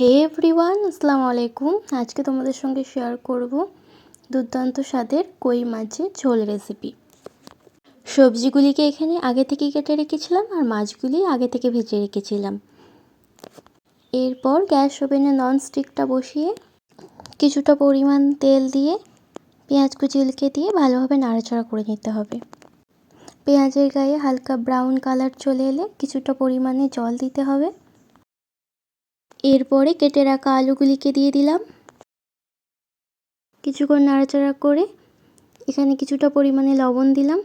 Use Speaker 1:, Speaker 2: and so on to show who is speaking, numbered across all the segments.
Speaker 1: হে everyone আসসালামু আলাইকুম। আজকে তোমাদের সঙ্গে শেয়ার করব দুর্দান্ত স্বাদের কই মাছের ঝোল রেসিপি সবজিগুলিকে এখানে আগে থেকে কেটে রেখেছিলাম আর মাছগুলি আগে থেকে ভেজে রেখেছিলাম। এরপর গ্যাস ওভেনে ননস্টিকটা বসিয়ে কিছুটা পরিমাণ তেল দিয়ে পেঁয়াজ কুচিলকে দিয়ে ভালোভাবে নাড়াচাড়া করে নিতে হবে। পেঁয়াজের গায়ে হালকা ব্রাউন কালার চলে এলে কিছুটা পরিমাণে জল দিতে হবে। এরপরে কেটে রাখা আলুগুলিকে দিয়ে দিলাম। কিছুক্ষণ নাড়াচাড়া করে এখানে কিছুটা পরিমাণে লবণ দিলাম।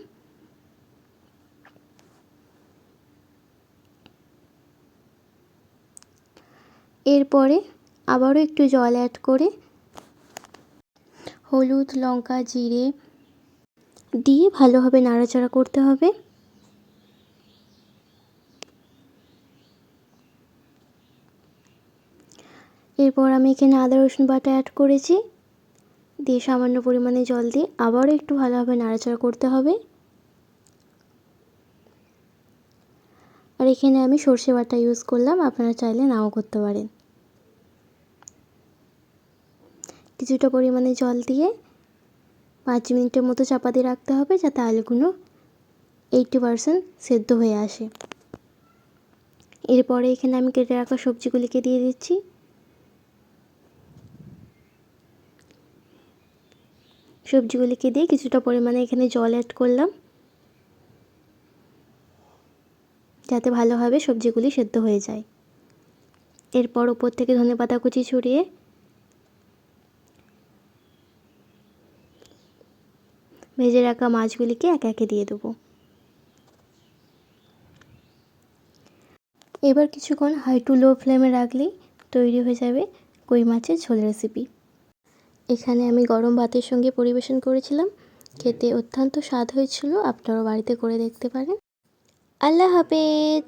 Speaker 1: এরপরে আবারও একটু জল অ্যাড করে হলুদ, লঙ্কা, জিরে দিয়ে ভালোভাবে নাড়াচাড়া করতে হবে। এরপর আমি এখানে আদা, রসুন বাটা অ্যাড করেছি। দিয়ে সামান্য পরিমাণে জল দিয়ে আবারও একটু ভালোভাবে নাড়াচাড়া করতে হবে। আর এখানে আমি সর্ষে বাটা ইউজ করলাম, আপনারা চাইলে নাও করতে পারেন। কিছুটা পরিমাণে জল দিয়ে পাঁচ মিনিটের মতো চাপা দিয়ে রাখতে হবে, যাতে আলুগুলো এইটটি পারসেন্ট সেদ্ধ হয়ে আসে। এরপরে এখানে আমি কেটে রাখা সবজিগুলিকে দিয়ে দিচ্ছি। সবজিগুলিকে দিয়ে কিছুটা পরিমাণে এখানে জল অ্যাড করলাম। যাতে ভালোভাবে সবজিগুলি সেদ্ধ হয়ে যায়। এরপর ওপর থেকে ধনে পাতা কুচি ছড়িয়ে ভেজে রাখা মাছগুলিকে একে একে দিয়ে দেবো। এবার কিছুক্ষণ হাই টু লো ফ্লেমে রাখলেই তৈরি হয়ে যাবে কই মাছের ঝোল রেসিপি এখানে আমি গরম ভাতের সঙ্গে পরিবেশন করেছিলাম। খেতে অত্যন্ত স্বাদ হয়েছিল, আপনারাও বাড়িতে করে দেখতে পারেন। আল্লাহ হাফেজ!